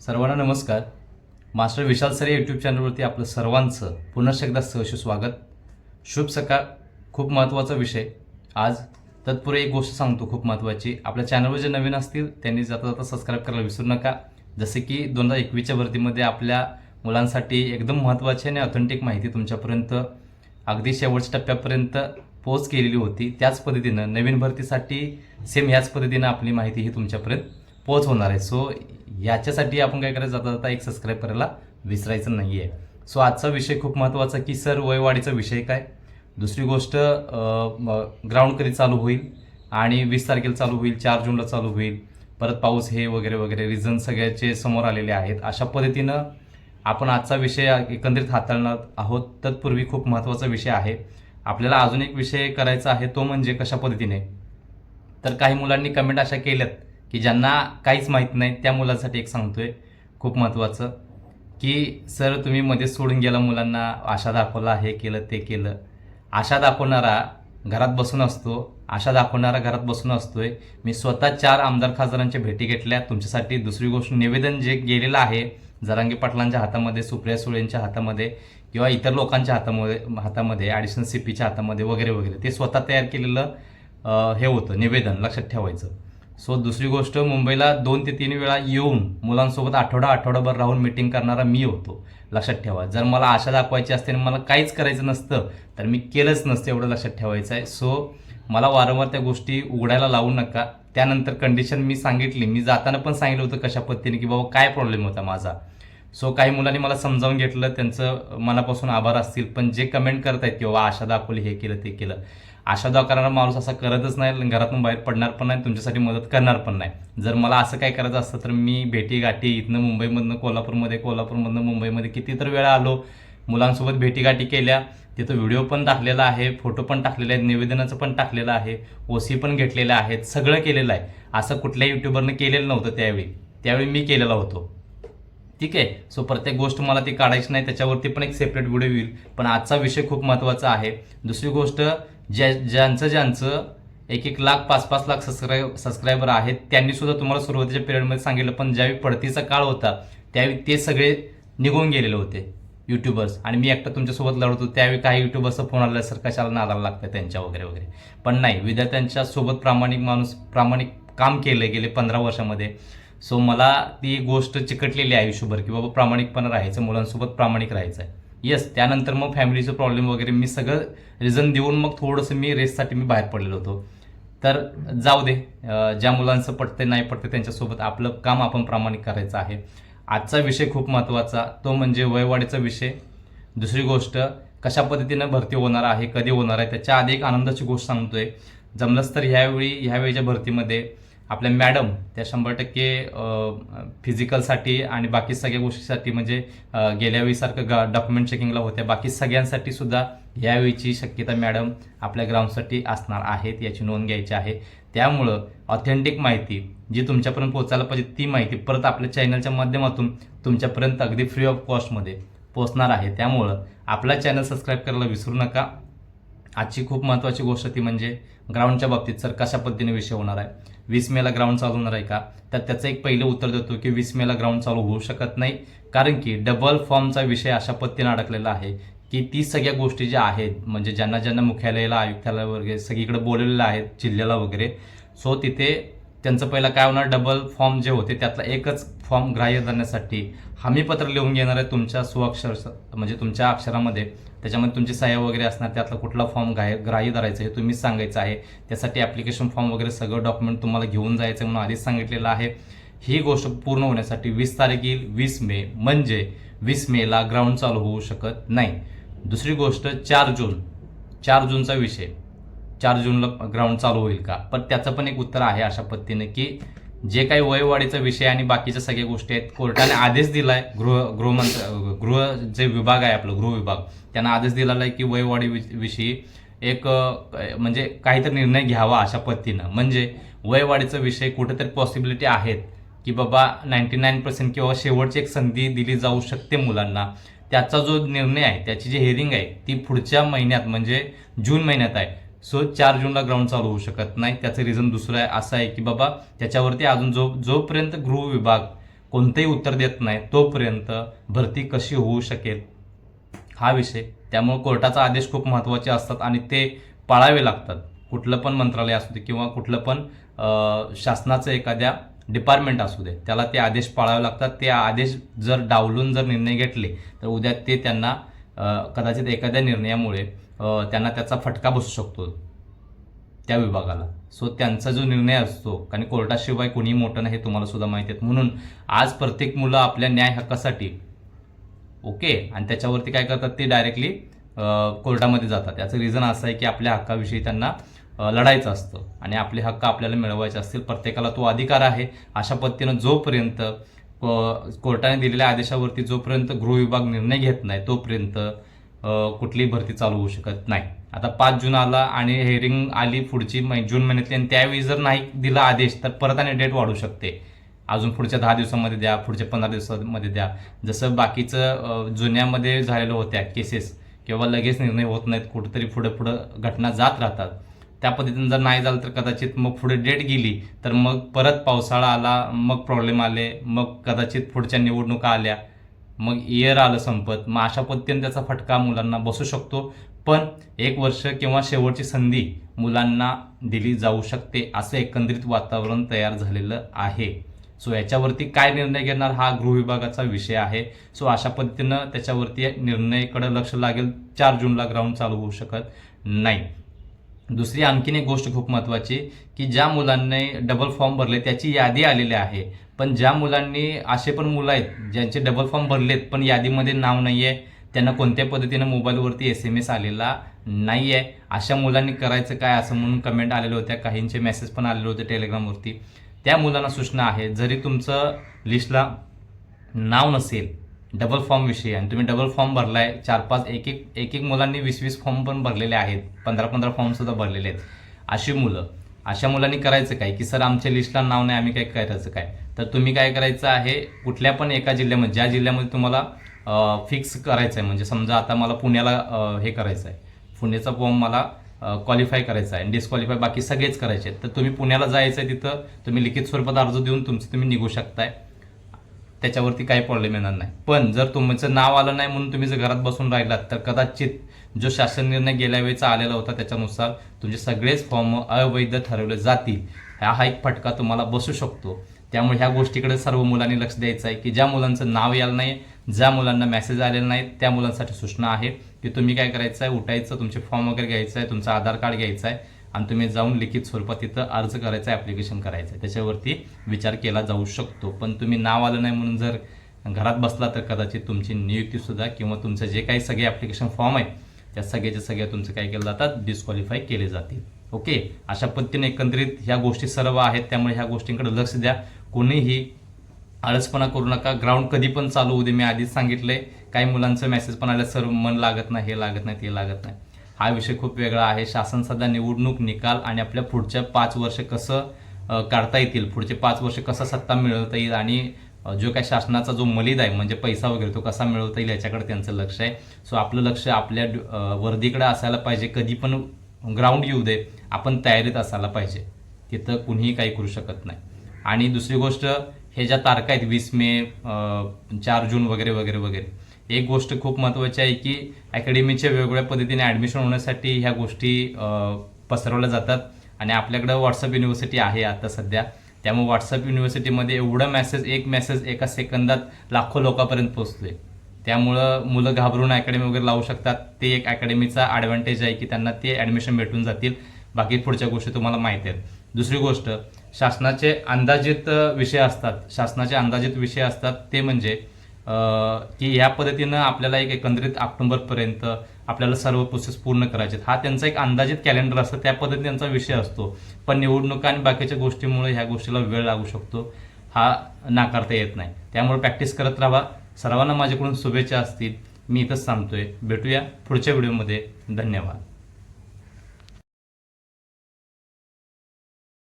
सर्वांना नमस्कार. मास्टर विशाल सरे यूट्यूब चॅनलवरती आपलं सर्वांचं पुनश्च एकदा सहर्ष स्वागत. शुभ सकाळ. खूप महत्त्वाचा विषय. आज तत्पुरे एक गोष्ट सांगतो खूप महत्त्वाची. आपल्या चॅनलवर जे नवीन असतील त्यांनी जाता जाता सबस्क्राईब करायला विसरू नका. जसे की दोन हजार एकवीसच्या भरतीमध्ये आपल्या मुलांसाठी एकदम महत्त्वाची आणि ऑथेंटिक माहिती तुमच्यापर्यंत अगदी शेवटच्या टप्प्यापर्यंत पोच केलेली होती. त्याच पद्धतीनं नवीन भरतीसाठी सेम ह्याच पद्धतीनं आपली माहिती ही तुमच्यापर्यंत पोच होणार आहे. सो याच्यासाठी आपण काय करायचं? जाता जाता एक सबस्क्राईब करायला विसरायचं नाही आहे सो आजचा विषय खूप महत्त्वाचा की सर वयवाढीचा विषय काय? दुसरी गोष्ट ग्राउंड कधी चालू होईल आणि वीस तारखेला चालू होईल चार जूनला चालू होईल परत पाऊस हे वगैरे वगैरे रिझन सगळ्याचे समोर आलेले आहेत. अशा पद्धतीनं आपण आजचा विषय एकंदरीत हाताळणार आहोत. तत्पूर्वी खूप महत्त्वाचा विषय आहे. आपल्याला अजून एक विषय करायचा आहे तो म्हणजे कशा पद्धतीने? तर काही मुलांनी कमेंट अशा केल्यात. की ज्यांना काहीच माहीत नाही त्या मुलांसाठी एक सांगतोय खूप महत्त्वाचं की सर तुम्ही मध्ये सोडून गेला मुलांना आशा दाखवला हे केलं ते केलं. आशा दाखवणारा घरात बसून असतो आशा दाखवणारा घरात बसून असतोय. मी स्वतः चार आमदार खासदारांच्या भेटी घेतल्या तुमच्यासाठी दुसरी गोष्ट निवेदन जे गेलेलं आहे जरांगे पाटलांच्या हातामध्ये सुप्रिया सुळेंच्या हातामध्ये किंवा इतर लोकांच्या हातामध्ये हातामध्ये ॲडिशनल सी पीच्या हातामध्ये वगैरे वगैरे ते स्वतः तयार केलेलं हे होतं निवेदन लक्षात ठेवायचं. सो दुसरी गोष्ट मुंबईला दोन ते तीन वेळा येऊन मुलांसोबत आठवडा आठवडाभर राहून मिटिंग करणारा मी होतो. लक्षात ठेवा. जर मला आशा दाखवायची असते आणि मला काहीच करायचं नसतं तर मी केलंच नसतं एवढं लक्षात ठेवायचं आहे. सो मला वारंवार त्या गोष्टी उघडायला लावू नका. त्यानंतर कंडिशन मी सांगितली. मी जाताना पण सांगितलं होतं कशा पद्धतीने की बाबा काय प्रॉब्लेम होता माझा. सो काही मुलांनी मला समजावून घेतलं. त्यांचं मनापासून आभार असतील. पण जे कमेंट करत आहेत की बाबा आशा दाखवली हे केलं ते केलं. आशा दाखवणारा माणूस असा करतच नाही घरातून बाहेर पडणार पण नाही तुमच्यासाठी मदत करणार पण नाही. जर मला असं काय करायचं असतं तर मी भेटी गाठी इथनं मुंबईमधनं कोल्हापूरमध्ये कोल्हापूरमधनं मुंबईमध्ये किती तर वेळा आलो. मुलांसोबत भेटीगाठी केल्या. तिथं व्हिडिओ पण टाकलेला आहे फोटो पण टाकलेले आहेत निवेदनाचं पण टाकलेलं आहे ओसी पण घेतलेल्या आहेत सगळं केलेलं आहे. असं कुठल्याही युट्यूबरनं केलेलं नव्हतं त्यावेळी. त्यावेळी मी केलेला होतो. ठीक आहे? सो प्रत्येक गोष्ट मला ती काढायची नाही त्याच्यावरती पण एक सेपरेट व्हिडिओ येईल. पण आजचा विषय खूप महत्त्वाचा आहे. दुसरी गोष्ट ज्या ज्यांचं ज्यांचं एक एक लाख पाच पाच लाख सबस्क्राईब सबस्क्रायबर आहेत त्यांनी सुद्धा तुम्हाला सुरुवातीच्या पिरियडमध्ये सांगितलं पण ज्यावेळी पडतीचा काळ होता त्यावेळी ते सगळे निघून गेलेले होते युट्यूबर्स आणि मी एकटा तुमच्यासोबत लढतो त्यावेळी काही युट्यूबर्सचा फोन आला सर कशाला नादाला लागतं त्यांच्या वगैरे वगैरे. पण नाही विद्यार्थ्यांच्या सोबत प्रामाणिक माणूस प्रामाणिक काम केलं गेले पंधरा वर्षामध्ये. सो मला ती गोष्ट चिकटलेली आहे आयुष्यभर की बाबा प्रामाणिकपणा राहायचं मुलांसोबत प्रामाणिक राहायचं आहे येस त्यानंतर मग फॅमिलीचं प्रॉब्लेम वगैरे मी सगळं रिझन देऊन मग थोडंसं मी रेससाठी मी बाहेर पडलेलो होतो. तर जाऊ दे ज्या मुलांचं पटते नाही पटते त्यांच्यासोबत आपलं काम आपण प्रामाणिक करायचं आहे. आजचा विषय खूप महत्त्वाचा तो म्हणजे वयवाढीचा विषय. दुसरी गोष्ट कशा पद्धतीनं भरती होणार आहे कधी होणार आहे त्याच्या आधी एक आनंदाची गोष्ट सांगतोय. जमलंच तर ह्यावेळी ह्यावेळीच्या भरतीमध्ये आपल्या मॅडम त्या शंभर टक्के फिजिकलसाठी आणि बाकी सगळ्या गोष्टीसाठी म्हणजे गेल्या वेळीसारखं गा डॉक्युमेंट चेकिंगला होत्या. बाकी सगळ्यांसाठी सुद्धा यावेळीची शक्यता मॅडम आपल्या ग्राउंडसाठी असणार आहेत याची नोंद घ्यायची आहे. त्यामुळं ऑथेंटिक माहिती जी तुमच्यापर्यंत पोहोचायला पाहिजे ती माहिती परत आपल्या चॅनलच्या माध्यमातून तुमच्यापर्यंत अगदी फ्री ऑफ कॉस्टमध्ये पोचणार आहे. त्यामुळं आपला चॅनल सबस्क्राईब करायला विसरू नका. आजची खूप महत्त्वाची गोष्ट ती म्हणजे ग्राउंडच्या बाबतीत सर कशा पद्धतीने विषय होणार आहे? वीस मेला ग्राउंड चालू होणार आहे का? तर त्याचं एक पहिलं उत्तर देतो की वीस मेला ग्राउंड चालू होऊ शकत नाही. कारण की डबल फॉर्मचा विषय अशा पद्धतीने अडकलेला आहे की ती सगळ्या गोष्टी ज्या आहेत म्हणजे ज्यांना ज्यांना मुख्यालयाला आयुक्तालय वगैरे सगळीकडे बोलवलेलं आहेत जिल्ह्याला वगैरे सो तिथे त्यांचं पहिलं काय होणार? डबल फॉर्म जे होते त्यातला एकच फॉर्म ग्राह्य धरण्यासाठी हमीपत्र लिहून घेणार आहे तुमच्या सुअक्षर म्हणजे तुमच्या अक्षरामध्ये. त्याच्यामध्ये तुमची सह्या वगैरे असणार त्यातला कुठला फॉर्म गाय ग्राह्य धरायचं हे तुम्हीच सांगायचं आहे. त्यासाठी ॲप्लिकेशन फॉर्म वगैरे सगळं डॉक्युमेंट तुम्हाला घेऊन जायचं म्हणून आधीच सांगितलेलं आहे. ही गोष्ट पूर्ण होण्यासाठी वीस तारीख येईल वीस मे. म्हणजे वीस मेला ग्राउंड चालू होऊ शकत नाही. दुसरी गोष्ट चार जून. चार जूनचा विषय. चार जूनला ग्राउंड चालू होईल का? पण त्याचं पण एक उत्तर आहे अशा पद्धतीने की जे काही वयवाढीचा विषय आणि बाकीच्या सगळ्या गोष्टी आहेत कोर्टाने आदेश दिलाय गृह गृहमंत्र गृह जे विभाग आहे आपलं गृह विभाग त्यांना आदेश दिलेला आहे की वयवाढी विषयी एक म्हणजे काहीतरी निर्णय घ्यावा अशा पद्धतीनं. म्हणजे वयवाढीचा विषय कुठेतरी पॉसिबिलिटी आहेत की बाबा नाईन्टी नाईन पर्सेंट किंवा शेवटची एक संधी दिली जाऊ शकते मुलांना. त्याचा जो निर्णय आहे त्याची जी हेरिंग आहे ती पुढच्या महिन्यात म्हणजे जून महिन्यात आहे. सो चार जूनला ग्राउंड चालू होऊ शकत नाही. त्याचं रिझन दुसरं आहे असं आहे की बाबा त्याच्यावरती अजून जो जोपर्यंत गृह विभाग कोणतेही उत्तर देत नाही तोपर्यंत भरती कशी होऊ शकेल? हा विषय. त्यामुळे कोर्टाचा आदेश खूप महत्त्वाचे असतात आणि ते पाळावे लागतात. कुठलं पण मंत्रालय असू दे किंवा कुठलं पण शासनाचं एखाद्या डिपार्टमेंट असू दे त्याला ते आदेश पाळावे लागतात. ते आदेश जर डावलून जर निर्णय घेतले तर उद्या ते त्यांना कदाचित एखाद्या निर्णयामुळे त्यांना त्याचा फटका बसू शकतो त्या विभागाला. सो त्यांचा जो निर्णय असतो कारण कोर्टाशिवाय कोणीही मोठं नाही हे तुम्हाला सुद्धा माहिती आहेत. म्हणून आज प्रत्येक मुलं आपल्या न्याय हक्कासाठी ओके आणि त्याच्यावरती काय करतात ते डायरेक्टली कोर्टामध्ये जातात. याचं रिझन असं आहे की आपल्या हक्काविषयी त्यांना लढायचं असतं. आणि आपले हक्क आपल्याला मिळवायचे असतील. प्रत्येकाला तो अधिकार आहे. अशा पद्धतीनं जोपर्यंत कोर्टाने दिलेल्या आदेशावरती जोपर्यंत गृह विभाग निर्णय घेत नाही तोपर्यंत कुठलीही भरती चालू होऊ शकत नाही. आता पाच जून आला आणि हेअरिंग आली पुढची मै- जून महिन्यातली आणि त्यावेळी जर नाही दिला आदेश तर परत आणि डेट वाढू शकते. अजून पुढच्या दहा दिवसामध्ये द्या पुढच्या पंधरा दिवसामध्ये द्या. जसं बाकीचं जुन्यामध्ये झालेलं होत्या केसेस किंवा लगेच निर्णय होत नाहीत कुठंतरी पुढं पुढं घटना जात राहतात. त्या पद्धतीने जर नाही झालं तर कदाचित मग पुढे डेट गेली तर मग परत पावसाळा आला मग प्रॉब्लेम आले मग कदाचित पुढच्या निवडणुका आल्या. मग इयर आलं संपत. मग अशा पद्धतीने त्याचा फटका मुलांना बसू शकतो. पण एक वर्ष किंवा शेवटची संधी मुलांना दिली जाऊ शकते असं एकंदरीत वातावरण तयार झालेलं आहे. सो याच्यावरती काय निर्णय घेणार हा गृह विभागाचा विषय आहे. सो अशा पद्धतीनं त्याच्यावरती निर्णयाकडे लक्ष लागेल. चार जूनला ग्राउंड चालू होऊ शकत नाही. दुसरी आणखीन एक गोष्ट खूप महत्त्वाची की ज्या मुलांनी डबल फॉर्म भरले त्याची यादी आलेली आहे. पण ज्या मुलांनी असे पण मुलं आहेत ज्यांचे डबल फॉर्म भरलेत पण यादीमध्ये नाव नाही आहे त्यांना कोणत्या पद्धतीनं मोबाईलवरती एस एम एस आलेला नाही आहे अशा मुलांनी करायचं काय असं म्हणून कमेंट आलेलं होत्या काहींचे मेसेज पण आलेले होते टेलिग्रामवरती त्या मुलांना सूचना आहे जरी तुमचं लिस्टला नाव नसेल डबल फॉर्म विषयी आणि तुम्ही डबल फॉर्म भरलाय चार पाच एक एक एक एक मुलांनी वीस वीस फॉर्म पण भरलेले आहेत. पंधरा पंधरा फॉर्म सुद्धा भरलेले आहेत. अशी मुलं. अशा मुलांनी करायचं काय? की सर आमच्या लिस्टला नाव नाही आम्ही काय करायचं काय? तर तुम्ही काय करायचं आहे कुठल्या पण एका जिल्ह्यामध्ये ज्या जिल्ह्यामध्ये तुम्हाला फिक्स करायचं आहे म्हणजे समजा आता मला पुण्याला हे करायचं आहे पुण्याचा फॉर्म मला क्वालिफाय करायचा आहे. डिस्क्वालिफाय बाकी सगळेच करायचे आहेत. तर तुम्ही पुण्याला जायचं आहे तिथं तुम्ही लिखित स्वरूपात अर्ज देऊन तुमचं तुम्ही निघू शकताय. त्याच्यावरती काही प्रॉब्लेम येणार नाही. पण जर तुमचं नाव आलं नाही म्हणून तुम्ही जर घरात बसून राहिलात तर कदाचित जो शासन निर्णय गेल्या वेळेचा आलेला होता त्याच्यानुसार तुमचे सगळेच फॉर्म अवैध ठरवले जातील. हा हा एक फटका तुम्हाला बसू शकतो. त्यामुळे ह्या गोष्टीकडे सर्व मुलांनी लक्ष द्यायचं आहे की ज्या मुलांचं नाव यायला नाही ज्या मुलांना मेसेज आलेला नाही त्या मुलांसाठी सूचना आहे की तुम्ही काय करायचं आहे उठायचं तुमचे फॉर्म वगैरे घ्यायचं आहे तुमचं आधार कार्ड घ्यायचं आहे. आणि तुम्ही जाऊन लिखित स्वरूपात तिथं अर्ज करायचा ॲप्लिकेशन करायचं. आहे त्याच्यावरती विचार केला जाऊ शकतो. पण तुम्ही नाव आलं नाही म्हणून जर घरात बसला तर कदाचित तुमची नियुक्तीसुद्धा किंवा तुमचं जे काही सगळे ॲप्लिकेशन फॉर्म आहेत त्या सगळ्याच्या सगळ्या तुमचं काय केलं जातात? डिस्क्वालिफाय केले जातील. ओके अशा पद्धतीने एकंदरीत ह्या गोष्टी सर्व आहेत. त्यामुळे ह्या गोष्टींकडे लक्ष द्या. कोणीही आळसपणा करू नका. ग्राउंड कधी पण चालू होऊ दे. मी आधीच सांगितलंय. काही मुलांचं मेसेज पण आलं सर मन लागत नाही हे लागत नाही ते लागत नाही. हा विषय खूप वेगळा आहे. शासन सध्या निवडणूक निकाल आणि आपल्या पुढच्या पाच वर्ष कसं काढता येतील? पुढचे पाच वर्ष कसं सत्ता मिळवता येईल? आणि जो काय शासनाचा जो मलिद आहे म्हणजे पैसा वगैरे तो कसा मिळवता येईल? याच्याकडे त्यांचं लक्ष आहे. सो आपलं लक्ष आपल्या वर्दीकडे असायला पाहिजे. कधी पण ग्राउंड येऊ दे आपण तयारीत असायला पाहिजे. तिथं कुणीही काही करू शकत नाही. आणि दुसरी गोष्ट हे ज्या तारखा आहेत वीस मे चार जून वगैरे वगैरे वगैरे एक गोष्ट खूप महत्त्वाची आहे की अकॅडमीच्या वेगवेगळ्या पद्धतीने ॲडमिशन होण्यासाठी ह्या गोष्टी पसरवल्या जातात. आणि आपल्याकडं व्हॉट्सअप युनिव्हर्सिटी आहे आता सध्या. त्यामुळे व्हॉट्सअप युनिव्हर्सिटीमध्ये एवढं मेसेज एक मेसेज एका सेकंदात लाखो लोकांपर्यंत पोहोचले त्यामुळं मुलं घाबरून अकॅडमी वगैरे लावू शकतात. ते एक अकॅडमीचा ॲडव्हान्टेज आहे की त्यांना ते ॲडमिशन भेटून जातील. बाकी पुढच्या गोष्टी तुम्हाला माहिती आहेत. दुसरी गोष्ट शासनाचे अंदाजित विषय असतात. शासनाचे अंदाजित विषय असतात. ते म्हणजे की ह्या पद्धतीनं आपल्याला एक एकंदरीत ऑक्टोबरपर्यंत आपल्याला सर्व प्रोसेस पूर्ण करायचे आहेत. हा त्यांचा एक अंदाजित कॅलेंडर असतं. त्या पद्धतीने त्यांचा विषय असतो. पण निवडणुका आणि बाकीच्या गोष्टीमुळे ह्या गोष्टीला वेळ लागू शकतो. हा नाकारता येत नाही. त्यामुळे प्रॅक्टिस करत राहा. सर्वांना माझ्याकडून शुभेच्छा असतील. मी इथंच सांगतोय भेटूया पुढच्या व्हिडिओमध्ये धन्यवाद.